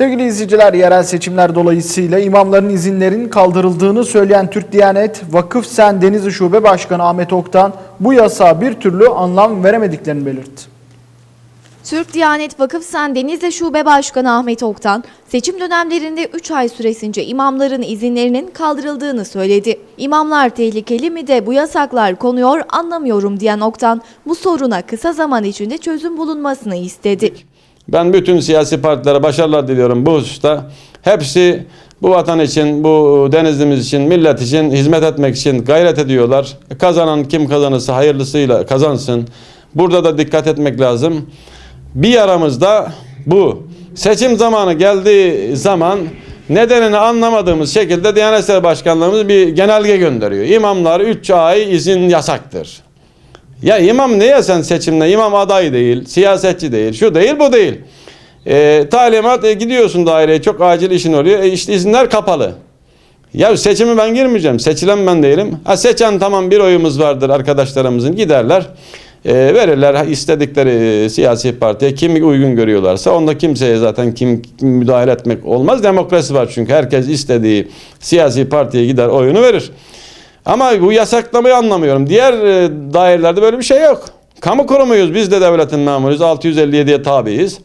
Sevgili izleyiciler, yerel seçimler dolayısıyla imamların izinlerin kaldırıldığını söyleyen Türk Diyanet Vakıf Sen Denizli Şube Başkanı Ahmet Oktan bu yasağa bir türlü anlam veremediklerini belirtti. Türk Diyanet Vakıf Sen Denizli Şube Başkanı Ahmet Oktan, seçim dönemlerinde 3 ay süresince imamların izinlerinin kaldırıldığını söyledi. İmamlar tehlikeli mi de bu yasaklar konuyor anlamıyorum diyen Oktan, bu soruna kısa zaman içinde çözüm bulunmasını istedi. Ben bütün siyasi partilere başarılar diliyorum bu hususta. Hepsi bu vatan için, bu denizlimiz için, millet için hizmet etmek için gayret ediyorlar. Kazanan kim kazanırsa hayırlısıyla kazansın. Burada da dikkat etmek lazım. Bir yaramız da bu. Seçim zamanı geldiği zaman nedenini anlamadığımız şekilde Diyanet İşleri Başkanlığımız bir genelge gönderiyor. İmamlar 3 ay izin yasaktır. Ya imam neye sen seçimde? İmam aday değil, siyasetçi değil, şu değil, bu değil. E, talimat e, gidiyorsun daireye çok acil işin oluyor. E, işte izinler kapalı. Ya seçimi ben girmeyeceğim. Seçilen ben değilim. Ha seçen tamam bir oyumuz vardır arkadaşlarımızın giderler. E, verirler istedikleri e, siyasi partiye kim uygun görüyorlarsa onda kimseye zaten kim, kim müdahale etmek olmaz. Demokrasi var çünkü herkes istediği siyasi partiye gider oyunu verir. Ama bu yasaklamayı anlamıyorum. Diğer e, dairelerde böyle bir şey yok. Kamu kurumuyuz. Biz de devletin memuruyuz. 657'ye tabiiz.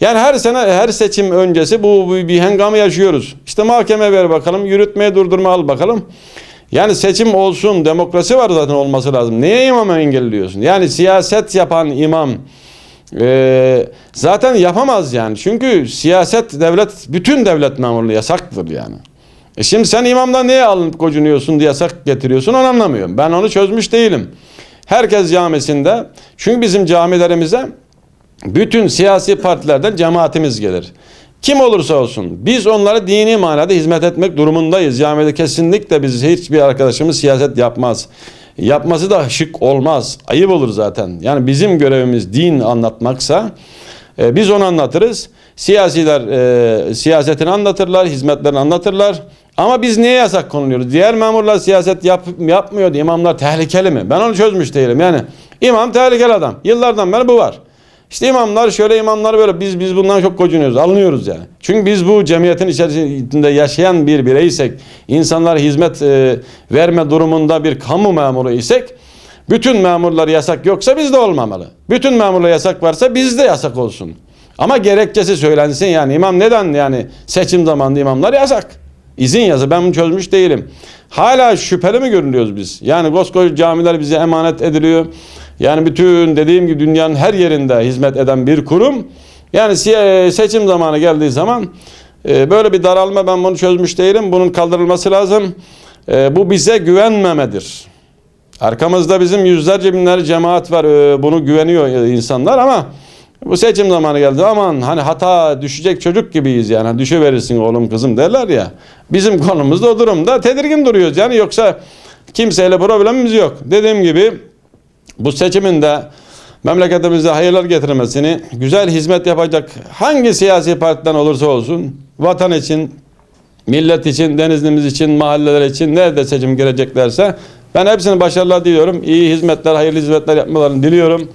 Yani her sene her seçim öncesi bu, bu bir hengamı yaşıyoruz. İşte mahkeme ver bakalım, yürütmeye durdurma al bakalım. Yani seçim olsun, demokrasi var zaten olması lazım. Neye imamı engelliyorsun? Yani siyaset yapan imam e, zaten yapamaz yani. Çünkü siyaset devlet, bütün devlet memurluğu yasaktır yani. E şimdi sen imamdan niye alınıp gocunuyorsun diye yasak getiriyorsun onu anlamıyorum. Ben onu çözmüş değilim. Herkes camisinde çünkü bizim camilerimize bütün siyasi partilerden cemaatimiz gelir. Kim olursa olsun biz onlara dini manada hizmet etmek durumundayız. Camide kesinlikle biz hiçbir arkadaşımız siyaset yapmaz. Yapması da şık olmaz. Ayıp olur zaten. Yani bizim görevimiz din anlatmaksa e, biz onu anlatırız. Siyasiler e, siyasetini anlatırlar, hizmetlerini anlatırlar. Ama biz niye yasak konuluyoruz? Diğer memurlar siyaset yap, yapmıyor imamlar tehlikeli mi? Ben onu çözmüş değilim. Yani imam tehlikeli adam. Yıllardan beri bu var. İşte imamlar şöyle imamlar böyle biz biz bundan çok gocunuyoruz, alınıyoruz yani. Çünkü biz bu cemiyetin içerisinde yaşayan bir bireysek, insanlara hizmet e, verme durumunda bir kamu memuru isek, bütün memurlar yasak yoksa bizde olmamalı. Bütün memurlar yasak varsa bizde yasak olsun. Ama gerekçesi söylensin yani imam neden yani seçim zamanında imamlar yasak. İzin yazı ben bunu çözmüş değilim. Hala şüpheli mi görünüyoruz biz? Yani koskoca camiler bize emanet ediliyor. Yani bütün dediğim gibi dünyanın her yerinde hizmet eden bir kurum. Yani seçim zamanı geldiği zaman e, böyle bir daralma ben bunu çözmüş değilim. Bunun kaldırılması lazım. E, bu bize güvenmemedir. Arkamızda bizim yüzlerce binlerce cemaat var. e, Bunu güveniyor insanlar ama bu seçim zamanı geldi. Aman hani hata düşecek çocuk gibiyiz yani. Hani Düşüverirsin oğlum kızım derler ya. Bizim konumuzda o durumda tedirgin duruyoruz. Yani yoksa kimseyle problemimiz yok. Dediğim gibi bu seçimin de memleketimize hayırlar getirmesini, güzel hizmet yapacak hangi siyasi partiden olursa olsun vatan için, millet için, denizlimiz için, mahalleler için nerede seçim gireceklerse ben hepsine başarılar diliyorum. İyi hizmetler, hayırlı hizmetler yapmalarını diliyorum.